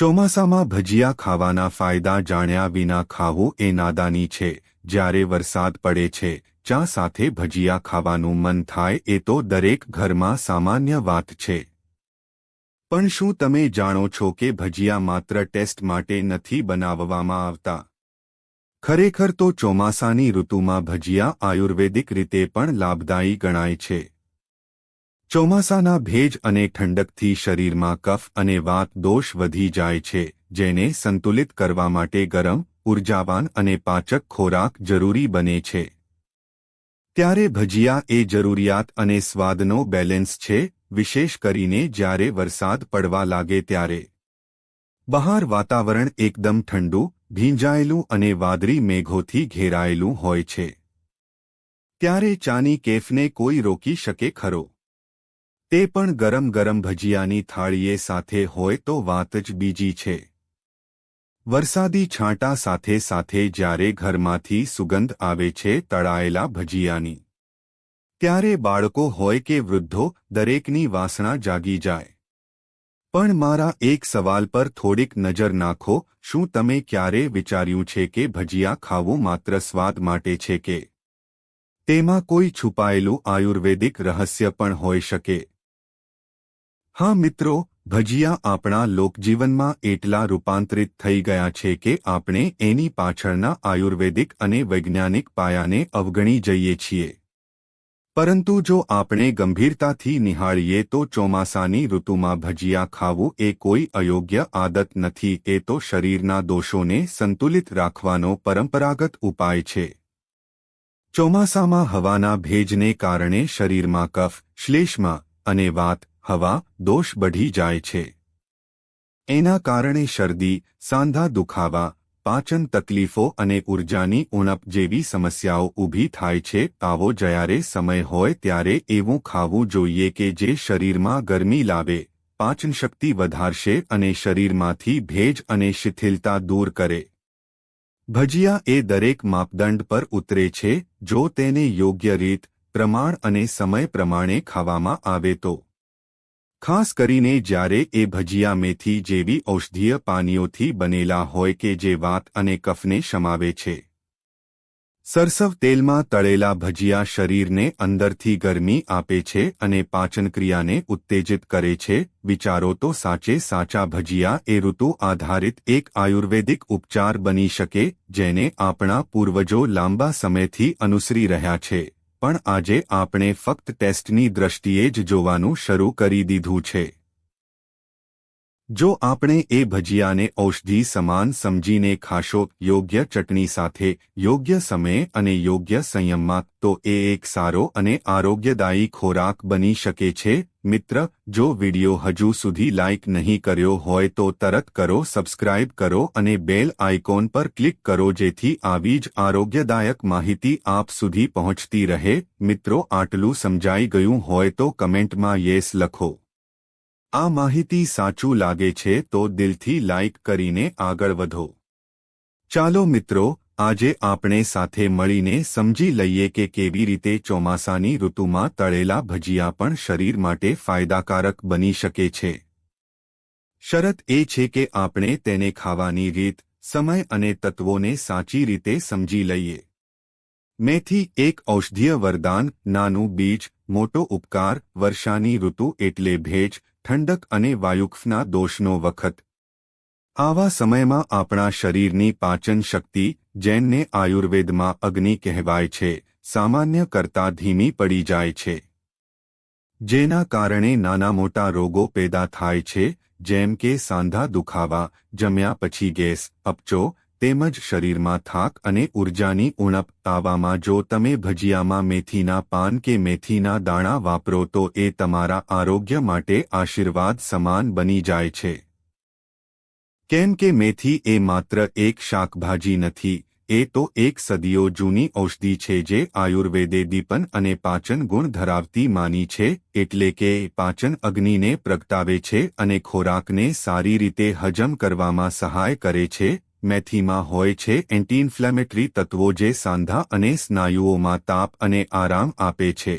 ચોમાસામાં ભજીયા ખાવાના ફાયદા જાણ્યા વિના ખાવું એ નાદાની છે. જ્યારે વરસાદ પડે છે, ચા સાથે ભજીયા ખાવાનું મન થાય એ તો દરેક ઘરમાં સામાન્ય વાત છે. પણ શું તમે જાણો છો કે ભજીયા માત્ર ટેસ્ટ માટે નથી બનાવવામાં આવતા? ખરેખર તો ચોમાસાની ઋતુમાં ભજીયા આયુર્વેદિક રીતે પણ લાભદાયી ગણાય છે. ચોમાસાના ભેજ અને ઠંડકથી શરીરમાં કફ અને વાત દોષ વધી જાય છે, જેને સંતુલિત કરવા માટે ગરમ, ઉર્જાવાન અને પાચક ખોરાક જરૂરી બને છે. ત્યારે ભજીયા એ જરૂરિયાત અને સ્વાદનો બેલેન્સ છે, વિશેષ કરીને જ્યારે વરસાદ પડવા લાગે ત્યારે. બહાર વાતાવરણ એકદમ ઠંડુ, ભીંજાયેલું અને વાદળી મેઘોથી ઘેરાયેલું હોય છે. ત્યારે ચાની કેફને કોઈ રોકી શકે ખરો? તે પણ ગરમ ગરમ ભજીયાની થાળીએ સાથે હોય તો વાત જ બીજી છે. વરસાદી છાંટા સાથે સાથે જ્યારે ઘરમાંથી સુગંધ આવે છે તળાયેલા ભજીયાની. ત્યારે બાળકો હોય કે વૃદ્ધો દરેકની વાસણા જાગી જાય. પણ મારા એક સવાલ પર થોડીક નજર નાખો, શું તમે ક્યારે વિચાર્યું છે કે ભજીયા ખાવું માત્ર સ્વાદ માટે છે કે? તેમાં કોઈ છુપાયેલું આયુર્વેદિક રહસ્ય પણ હોઈ શકે. હા મિત્રો, ભજીયા આપણા લોકજીવનમાં એટલા રૂપાંતરિત થઈ ગયા છે કે આપણે એની પાછળના આયુર્વેદિક અને વૈજ્ઞાનિક પાયાને અવગણી જઈએ છીએ. પરંતુ જો આપણે ગંભીરતાથી નિહાળીએ તો ચોમાસાની ઋતુમાં ભજીયા ખાવું એ કોઈ અયોગ્ય આદત નથી, એ તો શરીરના દોષોને સંતુલિત રાખવાનો પરંપરાગત ઉપાય છે. ચોમાસામાં હવાના ભેજને કારણે શરીરમાં કફ, શ્લેષ્મા અને વાત હવા દોષ બઢી જાય છે. એના કારણે શરદી, સાંધા દુખાવા, પાચન તકલીફો અને ઉર્જાની ઉણપ જેવી સમસ્યાઓ ઊભી થાય છે. આવો જ્યારે સમય હોય ત્યારે એવું ખાવું જોઈએ કે જે શરીરમાં ગરમી લાવે પાચનશક્તિ વધારશે અને શરીરમાંથી ભેજ અને શિથિલતા દૂર કરે. ભજીયા એ દરેક માપદંડ પર ઉતરે છે. જો તેને યોગ્ય રીત, પ્રમાણ અને સમય પ્રમાણે ખાવામાં આવે તો ખાસ કરીને જ્યારે એ ભજીયા મેથી જેવી ઔષધીય પાનીઓથી બનેલા હોય કે જે વાત અને કફને શમાવે છે. સરસવ તેલમાં તળેલા ભજીયા શરીરને અંદરથી ગરમી આપે છે અને પાચનક્રિયાને ઉત્તેજિત કરે છે. વિચારો તો સાચે સાચા ભજીયા એ ઋતુ આધારિત એક આયુર્વેદિક ઉપચાર બની શકે, જેને આપણા પૂર્વજો લાંબા સમયથી અનુસરી રહ્યા છે. પણ આજે આપણે ફક્ત ટેસ્ટની દ્રષ્ટિએ જ જોવાનું શરૂ કરી દીધું છે. જો આપણે એ ભજીયાને ઔષધિ સમાન સમજીને ખાશો, યોગ્ય ચટણી સાથે, યોગ્ય સમયે અને યોગ્ય સંયમમાં, તો એ એક સારો અને આરોગ્યદાયી ખોરાક બની શકે છે. મિત્ર, જો વિડિયો હજુ સુધી લાઇક નહીં કર્યો હોય તો તરત કરો, સબસ્ક્રાઇબ કરો અને બેલ આઇકોન પર ક્લિક કરો જેથી આવી જ આરોગ્યદાયક માહિતી આપ સુધી પહોંચતી રહે. મિત્રો, આટલું સમજાઈ ગયું હોય તો કમેન્ટમાં યેસ લખો. આ માહિતી સાચું લાગે છે તો દિલથી લાઇક કરીને આગળ વધો. ચાલો મિત્રો, આજે આપણે સાથે મળીને સમજી લઈએ કે કેવી રીતે ચોમાસાની ઋતુમાં તળેલા ભજીયા પણ શરીર માટે ફાયદાકારક બની શકે છે. શરત એ છે કે આપણે તેને ખાવાની રીત, સમય અને તત્વોને સાચી રીતે સમજી લઈએ. મેથી એક ઔષધીય વરદાન, નાનું બીજ, મોટો ઉપકાર, વર્ષાની ઋતુ એટલે ભેજ ઠંડક અને વાયુકફના દોષનો વખત. આવા સમયમાં આપણા શરીરની પાચન શક્તિ જેને આયુર્વેદમાં અગ્નિ કહેવાય છે, સામાન્ય કરતાં ધીમી પડી જાય છે. જેના કારણે નાના મોટા રોગો પેદા થાય છે, જેમ કે સાંધા દુખાવા, જમ્યા પછી ગેસ, અપચો તેમજ શરીરમાં થાક અને ઉર્જાની ઉણપ આવામાં જો તમે ભજીયામાં મેથીના પાન કે મેથીના દાણા વાપરો તો એ તમારા આરોગ્ય માટે આશીર્વાદ સમાન બની જાય છે. કેમ કે મેથી એ માત્ર એક શાકભાજી નથી, એ તો એક સદીઓ જૂની ઔષધિ છે જે આયુર્વેદે દીપન અને પાચન ગુણ ધરાવતી માની છે, એટલે કે પાચન અગ્નિને પ્રગટાવે છે અને ખોરાકને સારી રીતે હજમ કરવામાં સહાય કરે છે મેથીમાં હોય છે એન્ટી ઇન્ફ્લેમેટરી તત્વો જે સાંધા અને સ્નાયુઓમાં તાપ અને આરામ આપે છે.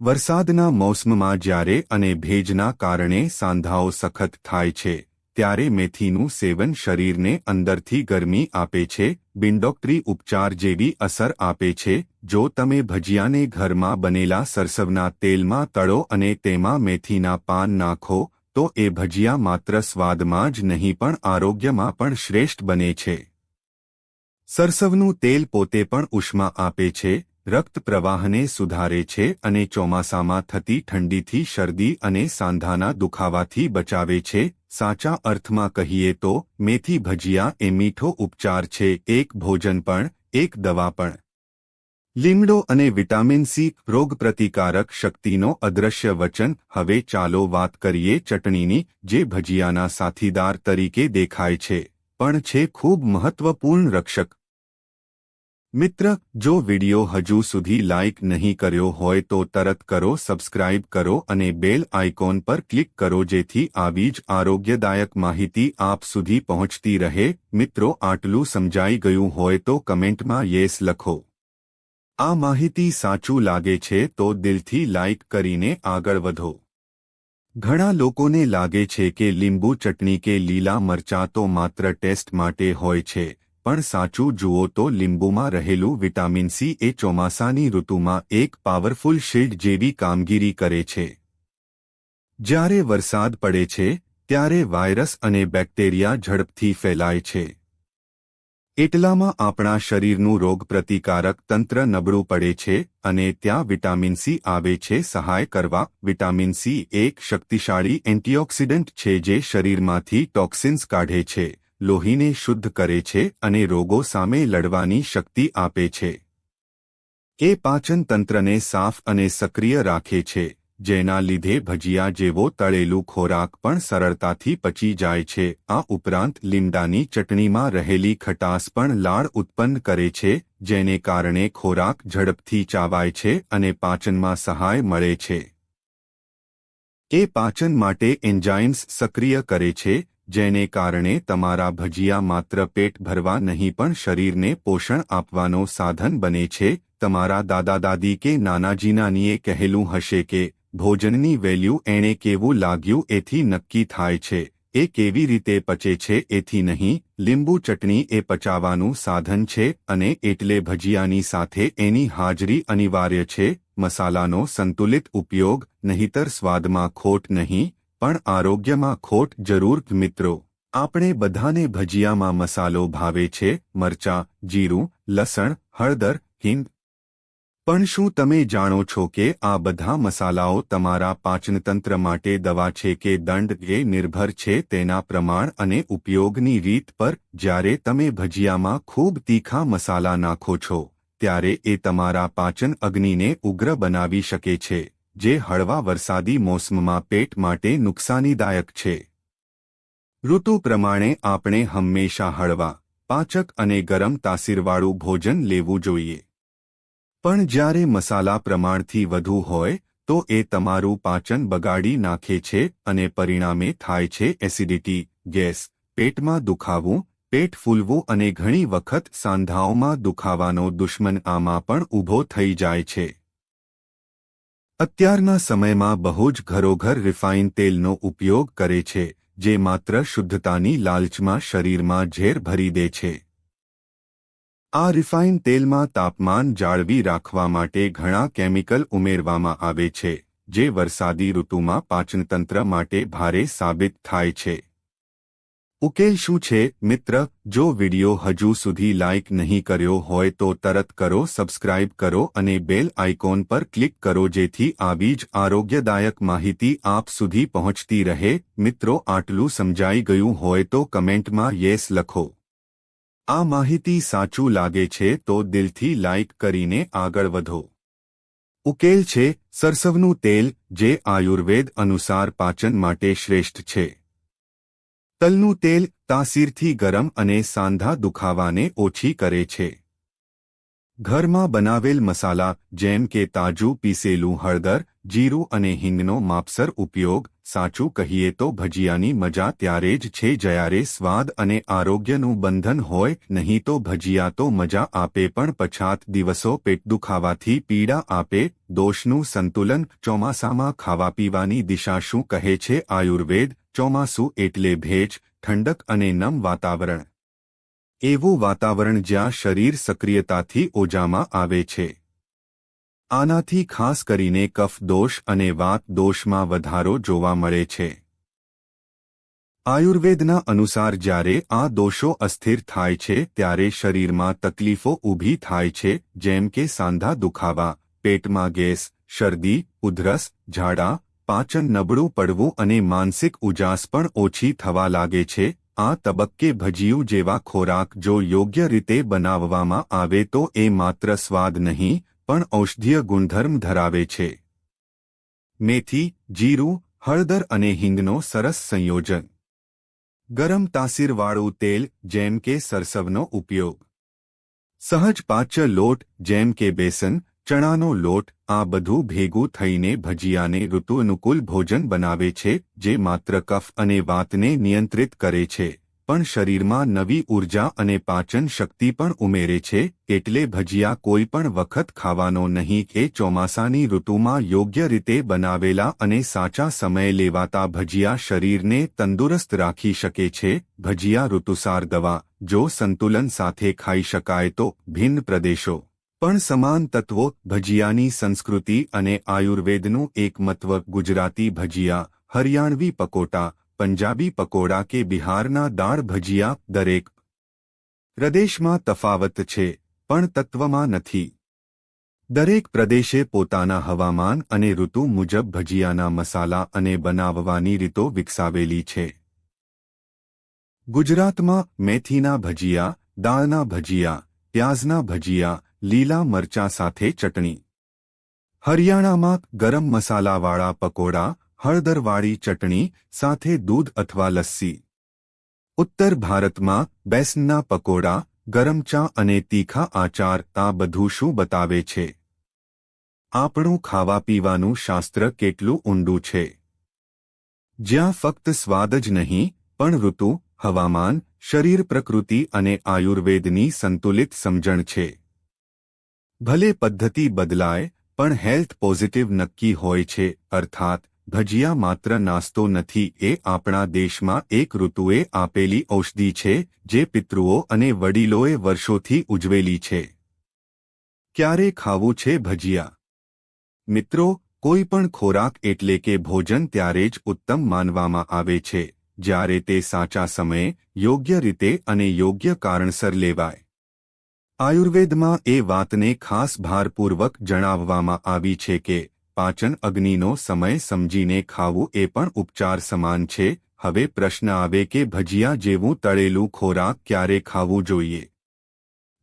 વરસાદના મોસમમાં જ્યારે અને ભેજના કારણે સાંધાઓ સખત થાય છે, ત્યારે મેથીનું સેવન શરીરને અંદરથી ગરમી આપે છે, બિનડોક્ટરી ઉપચાર જેવી અસર આપે છે, જો તમે ભજીયાને ઘરમાં બનેલા સરસવના તેલમાં તળો અને તેમાં મેથીના પાન નાખો તો એ ભજીયા માત્ર સ્વાદમાં જ નહીં પણ આરોગ્યમાં પણ શ્રેષ્ઠ બને છે. સરસવનું તેલ પોતે પણ ઉષ્મા આપે છે, રક્ત પ્રવાહને સુધારે છે અને ચોમાસામાં થતી ઠંડીથી શરદી અને સાંધાના દુખાવાથી બચાવે છે. સાચા અર્થમાં કહીએ તો, મેથી ભજીયા એ મીઠો ઉપચાર છે, એક ભોજન પણ, એક દવા પણ. લીમડો અને વિટામિન સી રોગપ્રતિકારક શક્તિનો અદ્રશ્ય વચન. હવે ચાલો વાત કરીએ ચટણીની, જે ભજીયાના સાથીદાર તરીકે દેખાય છે, પણ છે ખૂબ મહત્વપૂર્ણ રક્ષક. મિત્ર, જો વિડિયો હજુ સુધી લાઇક નહીં કર્યો હોય તો તરત કરો, સબસ્ક્રાઇબ કરો અને બેલ આઇકોન પર ક્લિક કરો, જેથી આવી જ આરોગ્યદાયક માહિતી આપ સુધી પહોંચતી રહે. મિત્રો, આટલું સમજાઈ ગયું હોય તો કમેન્ટમાં યેસ લખો. આ માહિતી સાચું લાગે છે તો દિલથી લાઇક કરીને આગળ વધો. ઘણા લોકોને લાગે છે કે લીંબુ ચટણી કે લીલા મરચાં તો માત્ર ટેસ્ટ માટે હોય છે, પણ સાચું જુઓ તો લીંબુમાં રહેલું વિટામિન સી એ ચોમાસાની ઋતુમાં એક પાવરફુલ શીલ્ડ જેવી કામગીરી કરે છે. જ્યારે વરસાદ પડે છે, ત્યારે વાયરસ અને બેક્ટેરિયા ઝડપથી ફેલાય છે. એટલામાં આપણા શરીરનું રોગપ્રતિકારક તંત્ર નબળું પડે છે અને ત્યાં વિટામિન સી આવે છે, સહાય કરવા. વિટામિન સી એક શક્તિશાળી એન્ટીઓક્સિડન્ટ છે જે શરીરમાંથી ટોક્સિન્સ કાઢે છે, લોહીને શુદ્ધ કરે છે અને રોગો સામે લડવાની શક્તિ આપે છે. એ પાચન તંત્રને સાફ અને સક્રિય રાખે છે. જેના લીધે ભજીયા જેવો તળેલું ખોરાક પણ સરળતાથી પચી જાય છે. આ ઉપરાંત લીમડાની ચટણીમાં રહેલી ખટાસ પણ લાળ ઉત્પન્ન કરે છે, જેને કારણે ખોરાક ઝડપથી ચાવાય છે અને પાચનમાં સહાય મળે છે. એ પાચન માટે એન્જાઇમ્સ સક્રિય કરે છે, જેને કારણે તમારા ભજીયા માત્ર પેટ ભરવા નહીં પણ શરીરને પોષણ આપવાનો સાધન બને છે. તમારા દાદા દાદી કે નાનાજી નાનીએ કહેલું હશે કે ભોજનની વેલ્યુ એણે કેવું લાગ્યું એથી નક્કી થાય છે. એ કેવી રીતે પચે છે એથી નહીં, લીંબુ ચટણી એ પચાવવાનું સાધન છે અને એટલે ભજીયાની સાથે એની હાજરી અનિવાર્ય છે, મસાલાનો સંતુલિત ઉપયોગ, નહીતર સ્વાદમાં ખોટ નહીં, પણ આરોગ્યમાં ખોટ જરૂર મિત્રો. આપણે બધાને ભજીયામાં મસાલો ભાવે છે, મરચાં, જીરું, લસણ, હળદર, હિંગ પણ શું તમે જાણો છો કે આ બધા મસાલાઓ તમારા પાચનતંત્ર માટે દવા છે કે દંડ? એ નિર્ભર છે તેના પ્રમાણ અને ઉપયોગની રીત પર. જ્યારે તમે ભજીયામાં ખૂબ તીખા મસાલા નાખો છો, ત્યારે એ તમારા પાચન અગ્નિને ઉગ્ર બનાવી શકે છે, જે હળવા વરસાદી મોસમમાં પેટ માટે નુકસાનીદાયક છે. ઋતુ પ્રમાણે આપણે હંમેશા હળવા, પાચક અને ગરમ તાસીરવાળું ભોજન લેવું જોઈએ. પણ જ્યારે મસાલા પ્રમાણથી વધુ હોય, તો એ તમારું પાચન બગાડી નાખે છે અને પરિણામે થાય છે એસિડિટી, ગેસ, પેટમાં દુખાવું, પેટ ફૂલવું અને ઘણી વખત સાંધાઓમાં દુખાવાનો દુશ્મન આમાં પણ ઊભો થઈ જાય છે. અત્યારના સમયમાં બહુ જ ઘરોઘર રિફાઇન તેલનો ઉપયોગ કરે છે, જે માત્ર શુદ્ધતાની લાલચમાં શરીરમાં ઝેર ભરી દે છે. આ રિફાઇન તેલમાં તાપમાન જાળવી રાખવા માટે ઘણા કેમિકલ ઉમેરવામાં આવે છે, જે વરસાદી ઋતુમાં પાચનતંત્ર માટે ભારે સાબિત થાય છે. ઉકેલ શું છે, મિત્ર? જો વિડિયો હજુ સુધી લાઇક નહીં કર્યો હોય તો તરત કરો, સબસ્ક્રાઇબ કરો અને બેલ આઇકોન પર ક્લિક કરો જેથી આવી જ આરોગ્યદાયક માહિતી આપ સુધી પહોંચતી રહે. મિત્રો, આટલું સમજાઈ ગયું હોય તો કમેન્ટમાં યેસ લખો. આ માહિતી સાચું લાગે છે તો દિલથી લાઇક કરીને આગળ વધો. ઉકેલ છે, સરસવનું તેલ, જે આયુર્વેદ અનુસાર પાચન માટે શ્રેષ્ઠ છે. તલનું તેલ તાસીરથી ગરમ અને સાંધા દુખાવાને ઓછી કરે છે. ઘરમાં બનાવેલ મસાલા જેમ કે તાજું પીસેલું હળદર, જીરું અને હિંગનો માપસર ઉપયોગ સાચું કહીએ તો ભજીયાની મજા ત્યારે જ છે જ્યારે સ્વાદ અને આરોગ્યનું બંધન હોય, નહીં તો ભજીયા તો મજા આપે પણ પછાત દિવસો પેટ દુખાવાથી પીડા આપે, દોષનું સંતુલન ચોમાસામાં ખાવા પીવાની દિશા શું કહે છે આયુર્વેદ, ચોમાસું એટલે ભેજ, ઠંડક અને નમ વાતાવરણ. એવું વાતાવરણ જ્યાં શરીર સક્રિયતાથી ઓજામાં આવે છે. આનાથી ખાસ કરીને કફ દોષ અને વાત દોષમાં વધારો જોવા મળે છે. આયુર્વેદના અનુસાર જ્યારે આ દોષો અસ્થિર થાય છે, ત્યારે શરીરમાં તકલીફો ઊભી થાય છે, જેમ કે સાંધા દુખાવા, પેટમાં ગેસ, શરદી, ઉધરસ, ઝાડા, પાચન નબળું પડવું અને માનસિક ઉજાસ પણ ઓછી થવા લાગે છે. આ તબક્કે ભજીયું જેવા ખોરાક જો યોગ્ય રીતે બનાવવામાં આવે તો એ માત્ર સ્વાદ નહીં પણ ઔષધીય ગુણધર્મ ધરાવે છે. મેથી, જીરું, હળદર અને હિંગનો સરસ સંયોજન. ગરમ તાસીરવાળું તેલ, જેમ કે સરસવનો ઉપયોગ. સહજ પાચ્ય લોટ, જેમ કે બેસન, ચણાનો લોટ, આ બધું ભેગું થઈને ભજીયાને ઋતુ અનુકૂળ ભોજન બનાવે છે, જે માત્ર કફ અને વાતને નિયંત્રિત કરે છે. પણ શરીરમાં નવી ઊર્જા અને પાચન શક્તિ પણ ઉમેરે છે, એટલે ભજીયા કોઈ પણ વખત ખાવાનો નહીં કે ચોમાસાની ઋતુમાં યોગ્ય રીતે બનાવેલા અને સાચા સમયે લેવાતા ભજીયા શરીરને તંદુરસ્ત રાખી શકે છે. ભજીયા ઋતુસાર દવા, જો સંતુલન સાથે ખાઈ શકાય તો ભિન્ન પ્રદેશો. પણ સમાન તત્વો, ભજીયાની સંસ્કૃતિ અને આયુર્વેદનું એક મત્વ ગુજરાતી ભજીયા, હરિયાણવી પકોટા પંજાબી પકોડા કે બિહારના દાળ ભજીયા, દરેક પ્રદેશમાં તફાવત છે, પણ તત્વમાં નથી. દરેક પ્રદેશે પોતાના હવામાન અને ઋતુ મુજબ ભજીયાના મસાલા અને બનાવવાની રીતો વિકસાવેલી છે. ગુજરાતમાં મેથીના ભજીયા, દાળના ભજીયા, પ્યાઝના ભજીયા, લીલા મરચા સાથે ચટણી. હરિયાણામાં ગરમ મસાલાવાળા પકોડા હળદરવાળી ચટણી સાથે દૂધ અથવા લસ્સી. ઉત્તર ભારતમાં બેસનના પકોડા, ગરમ ચા અને તીખા આચાર આ બધું શું બતાવે છે? આપણું ખાવા પીવાનું શાસ્ત્ર કેટલું ઊંડું છે? જ્યાં ફક્ત સ્વાદ જ નહીં, પણ ઋતુ, હવામાન, શરીર પ્રકૃતિ અને આયુર્વેદની સંતુલિત સમજણ છે. ભલે પદ્ધતિ બદલાય, પણ હેલ્થ પોઝિટિવ નક્કી હોય છે, અર્થાત ભજીયા માત્ર નાસ્તો નથી, એ આપણા દેશમાં એક ઋતુએ આપેલી ઔષધિ છે, જે પિતૃઓ અને વડીલોએ વર્ષોથી ઉજવેલી છે. ક્યારે ખાવું છે ભજીયા? મિત્રો, કોઈ પણ ખોરાક એટલે કે ભોજન ત્યારે જ ઉત્તમ માનવામાં આવે છે, જ્યારે તે સાચા સમયે, યોગ્ય રીતે અને યોગ્ય કારણસર લેવાય. આયુર્વેદમાં એ વાતને ખાસ ભારપૂર્વક જણાવવામાં આવી છે કે પાચન અગ્નિનો સમય સમજીને ખાવું એ પણ ઉપચાર સમાન છે. હવે પ્રશ્ન આવે કે ભજીયા જેવું તળેલું ખોરાક ક્યારે ખાવું જોઈએ?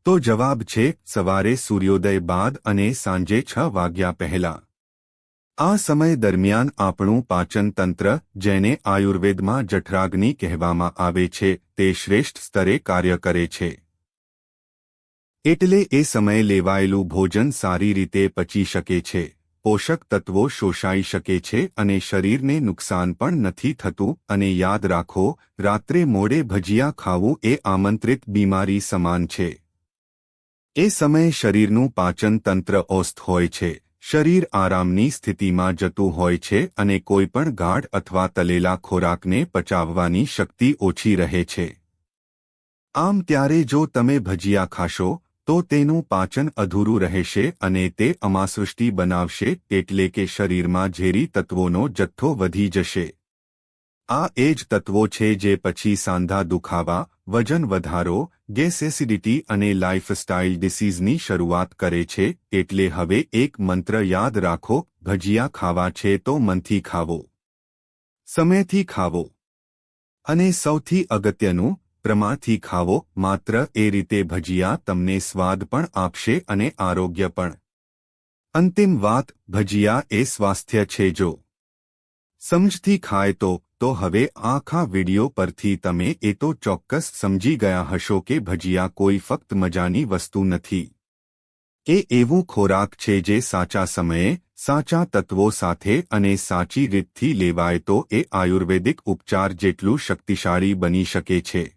તો જવાબ છે, સવારે સૂર્યોદય બાદ અને સાંજે છ વાગ્યા પહેલા. આ સમય દરમિયાન આપણું પાચન તંત્ર, જેને આયુર્વેદમાં જઠરાગ્નિ કહેવામાં આવે છે, તે શ્રેષ્ઠ સ્તરે કાર્ય કરે છે. એટલે એ સમયે લેવાયેલું ભોજન સારી રીતે પચી શકે છે. પોષક તત્વો શોષાઈ શકે છે અને શરીરને નુકસાન પણ નથી થતું. અને યાદ રાખો, રાત્રે મોડે ભજીયા ખાવું એ આમંત્રિત બીમારી સમાન છે. એ સમયે શરીરનું પાચન તંત્ર ઓસ્થ હોય છે. શરીર આરામની સ્થિતિમાં જતું હોય છે અને કોઈપણ ગાઢ અથવા તલેલા ખોરાકને પચાવવાની શક્તિ ઓછી રહે છે. આમ ત્યારે જો તમે ભજીયા ખાશો તો તેનું પાચન અધૂરું રહેશે અને તે અમાસૃષ્ટિ બનાવશે એટલે કે શરીરમાં ઝેરી તત્વોનો જથ્થો વધી જશે. આ એ જ તત્વો છે જે પછી સાંધા દુખાવા, વજન વધારો, ગેસ એસિડિટી અને લાઇફસ્ટાઇલ ડિસીઝની શરૂઆત કરે છે એટલે હવે એક મંત્ર યાદ રાખો, ભજીયા ખાવા છે તો મનથી ખાવો. સમયથી ખાવો. અને સૌથી અગત્યનું પ્રમાણથી ખાવો, માત્ર એ રીતે ભજીયા તમને સ્વાદ પણ આપશે અને આરોગ્ય પણ. અંતિમ વાત, ભજીયા એ સ્વાસ્થ્ય છે જો. સમજથી ખાય તો તો હવે આખા વિડિયો પરથી તમે એ તો ચોક્કસ સમજી ગયા હશો કે ભજીયા કોઈ ફક્ત મજાની વસ્તુ નથી. એ એવું ખોરાક છે જે સાચા સમયે, સાચા તત્વો સાથે અને સાચી રીતથી લેવાય તો એ આયુર્વેદિક ઉપચાર જેટલું શક્તિશાળી બની શકે છે.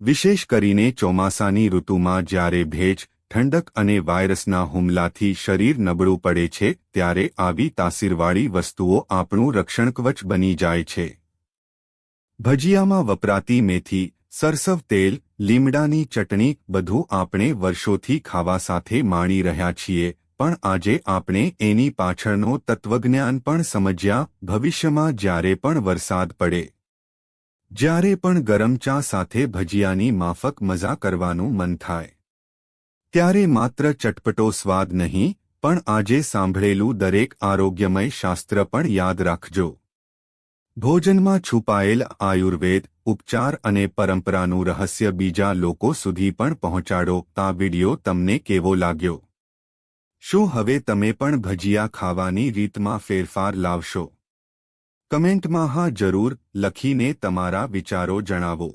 વિશેષ કરીને ચોમાસાની ઋતુમાં જ્યારે ભેજ, ઠંડક અને વાયરસના હુમલાથી શરીર નબળું પડે છે, ત્યારે આવી તાસીરવાળી વસ્તુઓ આપણું રક્ષણકવચ બની જાય છે. ભજીયામાં વપરાતી મેથી, સરસવ તેલ, લીમડાની ચટણી બધું આપણે વર્ષોથી ખાવા સાથે માણી રહ્યા છીએ, પણ આજે આપણે એની પાછળનો તત્વજ્ઞાન પણ સમજ્યા, ભવિષ્યમાં જ્યારે પણ વરસાદ પડે. જ્યારે પણ ગરમ ચા સાથે ભજીયાની માફક મજા કરવાનું મન થાય. ત્યારે માત્ર ચટપટો સ્વાદ નહીં, પણ આજે સાંભળેલું દરેક આરોગ્યમય શાસ્ત્ર પણ યાદ રાખજો. ભોજનમાં છુપાયેલ આયુર્વેદ, ઉપચાર અને પરંપરાનું રહસ્ય બીજા લોકો સુધી પણ પહોંચાડો આ વિડિયો તમને કેવો લાગ્યો? શું હવે તમે પણ ભજીયા ખાવાની રીતમાં ફેરફાર લાવશો? કમેન્ટમાં હા જરૂર લખીને તમારા વિચારો જણાવો.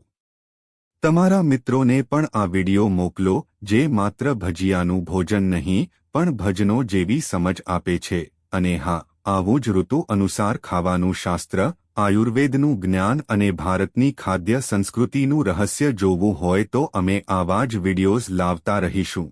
તમારા મિત્રોને પણ આ વિડિયો મોકલો જે માત્ર ભજીયાનું ભોજન નહીં, પણ ભજનો જેવી સમજ આપે છે. અને હા, આવું જ ઋતુ અનુસાર ખાવાનું શાસ્ત્ર, આયુર્વેદનું જ્ઞાન અને ભારતની ખાદ્ય સંસ્કૃતિનું રહસ્ય જોવું હોય તો અમે આવા જ વિડિયોઝ લાવતા રહીશું.